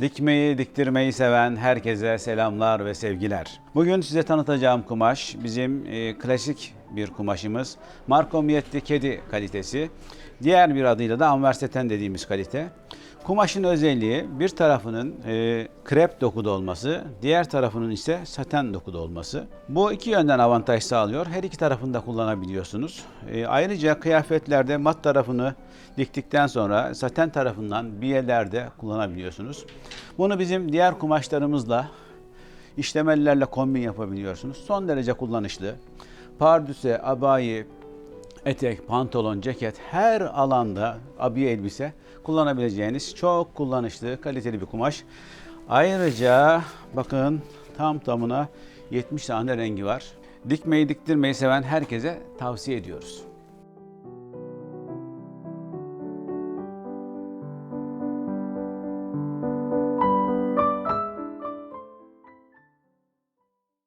Dikmeyi, diktirmeyi seven herkese selamlar ve sevgiler. Bugün size tanıtacağım kumaş bizim e, klasik bir kumaşımız. Marco Mietti kedi kalitesi. Diğer bir adıyla da Anverseten dediğimiz kalite. Kumaşın özelliği bir tarafının e, krep dokuda olması, diğer tarafının ise saten dokuda olması. Bu iki yönden avantaj sağlıyor. Her iki tarafını da kullanabiliyorsunuz. E, ayrıca kıyafetlerde mat tarafını diktikten sonra saten tarafından biyelerde kullanabiliyorsunuz. Bunu bizim diğer kumaşlarımızla işlemelilerle kombin yapabiliyorsunuz. Son derece kullanışlı. Pardüse, abayi, etek, pantolon, ceket her alanda abiye elbise kullanabileceğiniz çok kullanışlı, kaliteli bir kumaş. Ayrıca bakın tam tamına 70 tane rengi var. Dikmeyi diktirmeyi seven herkese tavsiye ediyoruz.